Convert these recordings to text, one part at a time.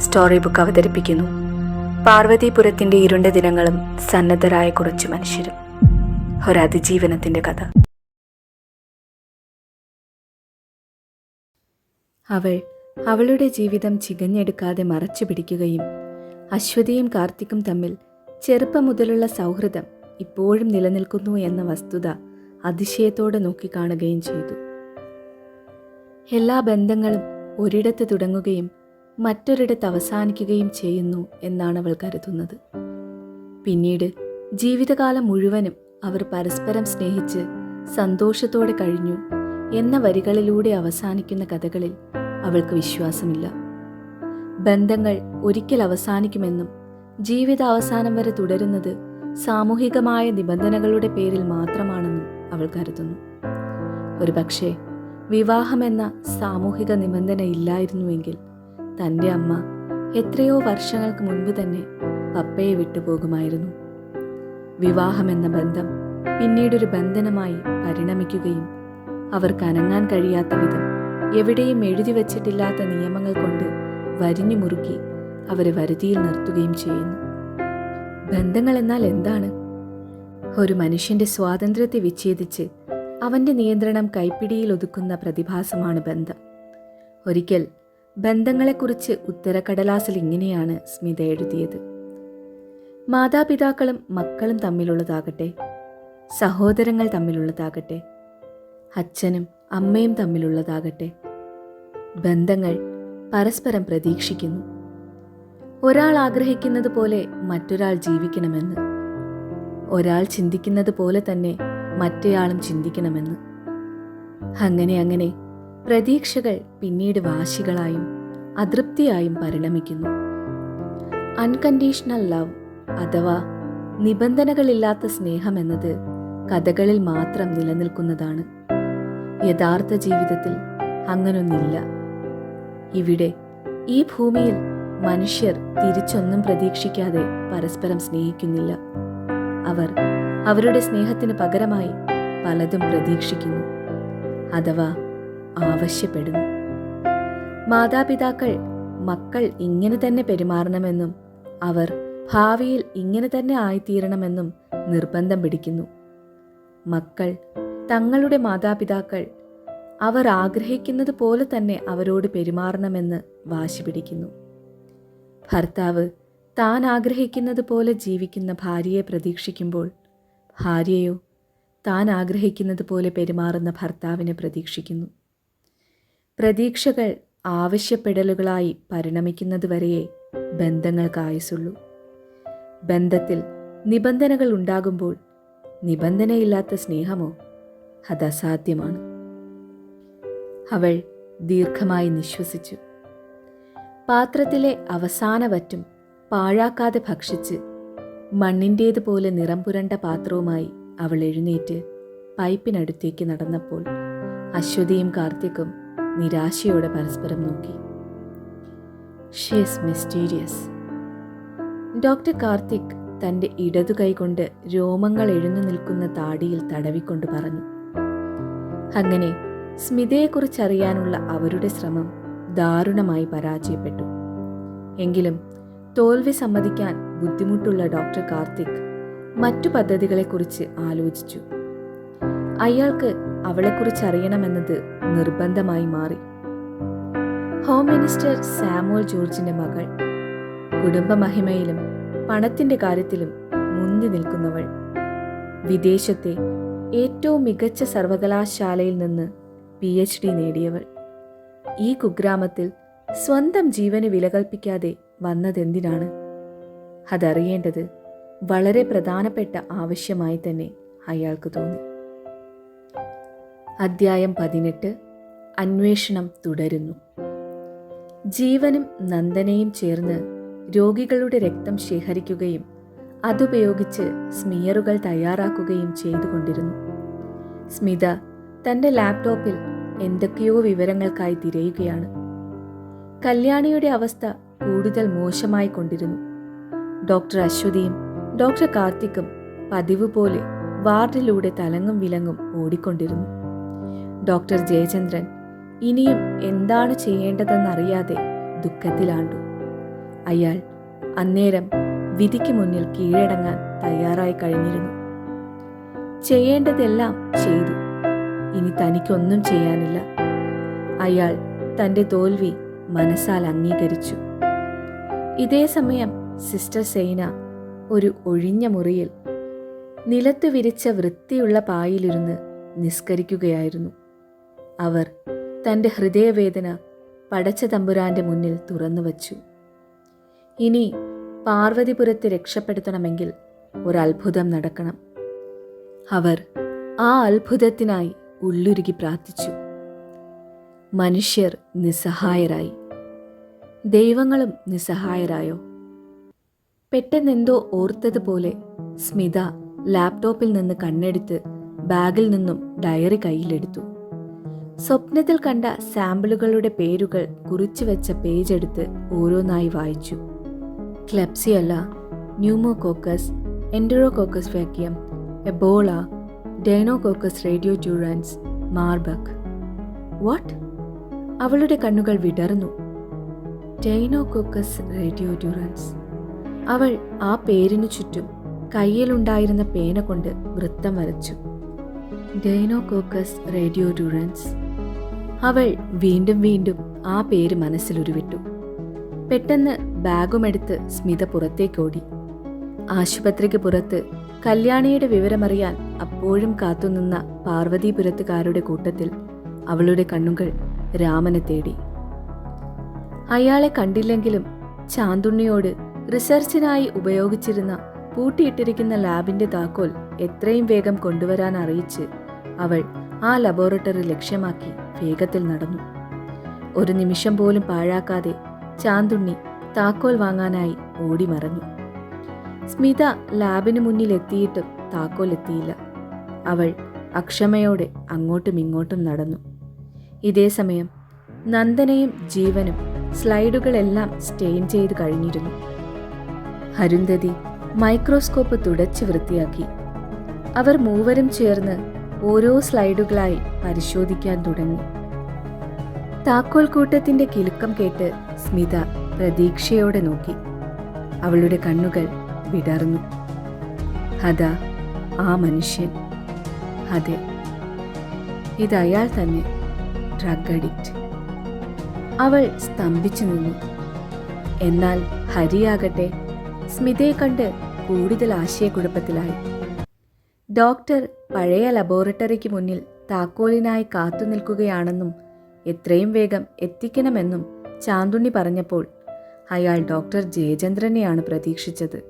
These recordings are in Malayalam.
സ്റ്റോറി ബുക്ക് അവതരിപ്പിക്കുന്നു. പാർവതിപുരത്തിന്റെ ഇരുണ്ട ദിനങ്ങളും സന്നദ്ധരായ കുറച്ച് മനുഷ്യരും. ഒരതിജീവനത്തിന്റെ കഥ. അവൾ അവളുടെ ജീവിതം ചികഞ്ഞെടുക്കാതെ മറച്ചു പിടിക്കുകയും അശ്വതിയും കാർത്തിക്കും തമ്മിൽ ചെറുപ്പം മുതലുള്ള സൗഹൃദം ഇപ്പോഴും നിലനിൽക്കുന്നു എന്ന വസ്തുത അതിശയത്തോടെ നോക്കിക്കാണുകയും ചെയ്തു. എല്ലാ ബന്ധങ്ങളും ഒരിടത്ത് തുടങ്ങുകയും മറ്റൊരിടത്ത് അവസാനിക്കുകയും ചെയ്യുന്നു എന്നാണ് അവൾ കരുതുന്നത്. പിന്നീട് ജീവിതകാലം മുഴുവനും അവർ പരസ്പരം സ്നേഹിച്ച് സന്തോഷത്തോടെ കഴിഞ്ഞു എന്ന വരികളിലൂടെ അവസാനിക്കുന്ന കഥകളിൽ അവൾക്ക് വിശ്വാസമില്ല. ബന്ധങ്ങൾ ഒരിക്കൽ അവസാനിക്കുമെന്നും ജീവിത അവസാനം വരെ തുടരുന്നത് സാമൂഹികമായ നിബന്ധനകളുടെ പേരിൽ മാത്രമാണെന്നും അവൾ കരുതുന്നു. ഒരുപക്ഷെ വിവാഹമെന്ന സാമൂഹിക നിബന്ധന ഇല്ലായിരുന്നുവെങ്കിൽ തന്റെ അമ്മ എത്രയോ വർഷങ്ങൾക്ക് മുൻപ് തന്നെ പപ്പയെ വിട്ടുപോകുമായിരുന്നു. വിവാഹമെന്ന ബന്ധം പിന്നീടൊരു ബന്ധനമായി പരിണമിക്കുകയും അവർക്ക് അനങ്ങാൻ കഴിയാത്ത വിധം എവിടെയും എഴുതി വച്ചിട്ടില്ലാത്ത നിയമങ്ങൾ കൊണ്ട് വരിഞ്ഞു മുറുക്കി അവരെ വരുതിയിൽ നിർത്തുകയും ചെയ്യുന്നു. ബന്ധങ്ങൾ എന്നാൽ എന്താണ്? ഒരു മനുഷ്യന്റെ സ്വാതന്ത്ര്യത്തെ വിച്ഛേദിച്ച് അവന്റെ നിയന്ത്രണം കൈപ്പിടിയിൽ ഒതുക്കുന്ന പ്രതിഭാസമാണ് ബന്ധം. ഒരിക്കൽ ബന്ധങ്ങളെക്കുറിച്ച് ഉത്തരക്കടലാസിൽ ഇങ്ങനെയാണ് സ്മിത എഴുതിയത്. മാതാപിതാക്കളും മക്കളും തമ്മിലുള്ളതാകട്ടെ സഹോദരങ്ങൾ തമ്മിലുള്ളതാകട്ടെ അച്ഛനും അമ്മയും തമ്മിലുള്ളതാകട്ടെ ബന്ധങ്ങൾ പരസ്പരം പ്രതീക്ഷിക്കുന്നു. ഒരാൾ ആഗ്രഹിക്കുന്നത് പോലെ മറ്റൊരാൾ ജീവിക്കണമെന്ന് ഒരാൾ ചിന്തിക്കുന്നത് പോലെ തന്നെ മറ്റേയാളും ചിന്തിക്കണമെന്ന്. അങ്ങനെ അങ്ങനെ പ്രതീക്ഷകൾ പിന്നീട് വാശികളായും അതൃപ്തിയായും പരിണമിക്കുന്നു. അൺകണ്ടീഷണൽ ലവ് അഥവാ നിബന്ധനകളില്ലാത്ത സ്നേഹം എന്നത് കഥകളിൽ മാത്രം നിലനിൽക്കുന്നതാണ്. യഥാർത്ഥ ജീവിതത്തിൽ അങ്ങനൊന്നില്ല. ഇവിടെ ഈ ഭൂമിയിൽ മനുഷ്യർ തിരിച്ചൊന്നും പ്രതീക്ഷിക്കാതെ പരസ്പരം സ്നേഹിക്കുന്നില്ല. അവർ അവരുടെ സ്നേഹത്തിന് പകരമായി പലതും പ്രതീക്ഷിക്കുന്നു. അഥവാ ആവശ്യപ്പെടുന്നു മാതാപിതാക്കൾ മക്കൾ ഇങ്ങനെ തന്നെ പെരുമാറണമെന്നും അവർ ഭാവിയിൽ ഇങ്ങനെ തന്നെ ആയിത്തീരണമെന്നും നിർബന്ധം പിടിക്കുന്നു. മക്കൾ തങ്ങളുടെ മാതാപിതാക്കൾ അവർ ആഗ്രഹിക്കുന്നത് പോലെ തന്നെ അവരോട് പെരുമാറണമെന്ന് വാശി പിടിക്കുന്നു. ഭർത്താവ് താൻ ആഗ്രഹിക്കുന്നത് പോലെ ജീവിക്കുന്ന ഭാര്യയെ പ്രതീക്ഷിക്കുമ്പോൾ ഭാര്യയോ താൻ ആഗ്രഹിക്കുന്നത് പോലെ പെരുമാറുന്ന ഭർത്താവിനെ പ്രതീക്ഷിക്കുന്നു. പ്രതീക്ഷകൾ ആവശ്യപ്പെടലുകളായി പരിണമിക്കുന്നതുവരെയേ ബന്ധങ്ങൾക്ക് ആയുസുള്ളൂ ബന്ധത്തിൽ നിബന്ധനകൾ ഉണ്ടാകുമ്പോൾ നിബന്ധനയില്ലാത്ത സ്നേഹമോ അത് അസാധ്യമാണ് അവൾ ദീർഘമായി നിശ്വസിച്ചു. പാത്രത്തിലെ അവസാന വറ്റും പാഴാക്കാതെ ഭക്ഷിച്ച് മണ്ണിന്റേതുപോലെ നിറം പുരണ്ട പാത്രവുമായി അവൾ എഴുന്നേറ്റ് പൈപ്പിനടുത്തേക്ക് നടന്നപ്പോൾ അശ്വതിയും കാർത്തിക്കും നിരാശയോടെ പരസ്പരം നോക്കി. ഷീസ് മിസ്റ്റീരിയസ് ഡോക്ടർ കാർത്തിക് തന്റെ ഇടതു കൈകൊണ്ട് രോമങ്ങൾ എഴുന്നു നിൽക്കുന്ന താടിയിൽ തടവിക്കൊണ്ട് പറഞ്ഞു. അങ്ങനെ സ്മിതയെക്കുറിച്ചറിയാനുള്ള അവരുടെ ശ്രമം ദാരുണമായി പരാജയപ്പെട്ടു. എങ്കിലും തോൽവി സമ്മതിക്കാൻ ബുദ്ധിമുട്ടുള്ള ഡോക്ടർ കാർത്തിക് മറ്റു പദ്ധതികളെക്കുറിച്ച് ആലോചിച്ചു. അയാൾക്ക് അവളെക്കുറിച്ച് അറിയണമെന്നത് നിർബന്ധമായി മാറി. ഹോം മിനിസ്റ്റർ സാമുവൽ ജോർജിന്റെ മകൾ കുടുംബമഹിമയിലും പണത്തിന്റെ കാര്യത്തിലും മുന്തി നിൽക്കുന്നവൾ വിദേശത്തെ ഏറ്റവും മികച്ച സർവകലാശാലയിൽ നിന്ന് പി എച്ച് ഡി നേടിയവൾ. ഈ കുഗ്രാമത്തിൽ സ്വന്തം ജീവന് വിലകൽപ്പിക്കാതെ വന്നതെന്തിനാണ്? അതറിയേണ്ടത് വളരെ പ്രധാനപ്പെട്ട ആവശ്യമായി തന്നെ അയാൾക്ക് തോന്നി. അദ്ധ്യായം പതിനെട്ട്. അന്വേഷണം തുടരുന്നു. ജീവനും നന്ദനയും ചേർന്ന് രോഗികളുടെ രക്തം ശേഖരിക്കുകയും അതുപയോഗിച്ച് സ്മിയറുകൾ തയ്യാറാക്കുകയും ചെയ്തുകൊണ്ടിരുന്നു. സ്മിത തന്റെ ലാപ്ടോപ്പിൽ എന്തൊക്കെയോ വിവരങ്ങൾക്കായി തിരയുകയാണ്. കല്യാണിയുടെ അവസ്ഥ കൂടുതൽ മോശമായി കൊണ്ടിരുന്നു. ഡോക്ടർ അശ്വതിയും ഡോക്ടർ കാർത്തിക്കും പതിവ് പോലെ വാർഡിലൂടെ തലങ്ങും വിലങ്ങും ഓടിക്കൊണ്ടിരുന്നു. ഡോക്ടർ ജയചന്ദ്രൻ ഇനിയും എന്താണ് ചെയ്യേണ്ടതെന്നറിയാതെ ദുഃഖത്തിലാണ്ടു. അയാൾ അന്നേരം വിധിക്ക് മുന്നിൽ കീഴടങ്ങാൻ തയ്യാറായി കഴിഞ്ഞിരുന്നു. ചെയ്യേണ്ടതെല്ലാം ചെയ്തു. ഇനി തനിക്കൊന്നും ചെയ്യാനില്ല. അയാൾ തന്റെ തോൽവി മനസ്സാൽ അംഗീകരിച്ചു. ഇതേ സമയം സിസ്റ്റർ സൈന ഒരു ഒഴിഞ്ഞ മുറിയിൽ നിലത്ത് വിരിച്ച വൃത്തിയുള്ള പായിലിരുന്ന് നിസ്കരിക്കുകയായിരുന്നു. അവർ തന്റെ ഹൃദയവേദന പടച്ച തമ്പുരാന്റെ മുന്നിൽ തുറന്നു വച്ചു. ഇനി പാർവതിപുരത്ത് രക്ഷപ്പെടുത്തണമെങ്കിൽ ഒരത്ഭുതം നടക്കണം. അവർ ആ അത്ഭുതത്തിനായി ഉള്ളുരുകി പ്രാർത്ഥിച്ചു. മനുഷ്യർ നിസ്സഹായരായി. ദൈവങ്ങളും നിസ്സഹായരായോ? പെട്ടെന്നെന്തോ ഓർത്തതുപോലെ സ്മിത ലാപ്ടോപ്പിൽ നിന്ന് കണ്ണെടുത്ത് ബാഗിൽ നിന്നും ഡയറി കയ്യിലെടുത്തു. സ്വപ്നത്തിൽ കണ്ട സാമ്പിളുകളുടെ പേരുകൾ കുറിച്ചു വെച്ച പേജ് എടുത്ത് ഓരോന്നായി വായിച്ചു. ക്ലെപ്സിയല്ല ന്യൂമോകോക്കസ് എൻഡറോകോക്കസ് വാക്യം Ebola Deinococcus radiodurans Marburg. What? അവളുടെ കണ്ണുകൾ വിടർന്നു. ഡൈനോകോക്കസ് റേഡിയോ ട്യൂറൻസ് അവൾ ആ പേരിനു ചുറ്റും കയ്യിലുണ്ടായിരുന്ന പേന കൊണ്ട് വൃത്തം വരച്ചു. ഡൈനോകോക്കസ് റേഡിയോ ട്യൂറൻസ് അവൾ വീണ്ടും വീണ്ടും ആ പേര് മനസ്സിലുരുവിട്ടു. പെട്ടെന്ന് ബാഗുമെടുത്ത് സ്മിത പുറത്തേക്കോടി. ആശുപത്രിക്ക് പുറത്ത് കല്യാണിയുടെ വിവരമറിയാൻ അപ്പോഴും കാത്തുനിന്ന പാർവതീപുരത്തുകാരുടെ കൂട്ടത്തിൽ അവളുടെ കണ്ണുകൾ രാമനെ തേടി. അയാളെ കണ്ടില്ലെങ്കിലും ചാന്തുണ്ണിയോട് റിസർച്ചിനായി ഉപയോഗിച്ചിരുന്ന പൂട്ടിയിട്ടിരിക്കുന്ന ലാബിന്റെ താക്കോൽ എത്രയും വേഗം കൊണ്ടുവരാൻ അറിയിച്ച് അവൾ ആ ലബോറട്ടറി ലക്ഷ്യമാക്കി വേഗത്തിൽ നടന്നു. ഒരു നിമിഷം പോലും പാഴാക്കാതെ ചാന്തുണ്ണി താക്കോൽ വാങ്ങാനായി ഓടി മറഞ്ഞു. സ്മിത ലാബിന് മുന്നിൽ എത്തിയിട്ടും താക്കോൽ എത്തിയില്ല. അവൾ അക്ഷമയോടെ അങ്ങോട്ടും ഇങ്ങോട്ടും നടന്നു. ഇതേ സമയം നന്ദനയും ജീവനും സ്ലൈഡുകളെല്ലാം സ്റ്റെയിൻ ചെയ്ത് കഴിഞ്ഞിരുന്നു. അരുന്ധതി മൈക്രോസ്കോപ്പ് തുടച്ച് വൃത്തിയാക്കി. അവർ മൂവരും ചേർന്ന് ഓരോ സ്ലൈഡുകളായി പരിശോധിക്കാൻ തുടങ്ങി. താക്കോൽ കൂട്ടത്തിന്റെ കിലുക്കം കേട്ട് സ്മിത പ്രതീക്ഷയോടെ നോക്കി. അവളുടെ കണ്ണുകൾ വിടർന്നു. അതാ ആ മനുഷ്യൻ. അതെ. ഇത് അയാൾ തന്നെ. Drug addict. അവൾ സ്തംഭിച്ചു നിന്നു. എന്നാൽ ഹരിയാകട്ടെ സ്മിതയെ കണ്ട് കൂടുതൽ ആശയക്കുഴപ്പത്തിലായി. ഡോക്ടർ പഴയ ലബോറട്ടറിക്ക് മുന്നിൽ താക്കോലിനായി കാത്തു നിൽക്കുകയാണെന്നും എത്രയും വേഗം എത്തിക്കണമെന്നും ചാന്തുണ്ണി പറഞ്ഞപ്പോൾ അയാൾ ഡോക്ടർ ജയചന്ദ്രനെയാണ് പ്രതീക്ഷിച്ചത്.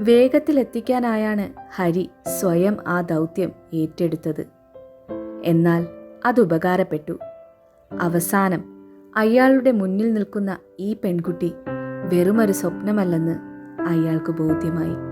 വേഗത്തിൽ എത്തിക്കാനായാണ് ഹരി സ്വയം ആ ദൗത്യം ഏറ്റെടുത്തത്. എന്നാൽ അത് ഉപകാരപ്പെട്ടു. അവസാനം അയാളുടെ മുന്നിൽ നിൽക്കുന്ന ഈ പെൺകുട്ടി വെറുമൊരു സ്വപ്നമല്ലെന്ന് അയാൾക്ക് ബോധ്യമായി.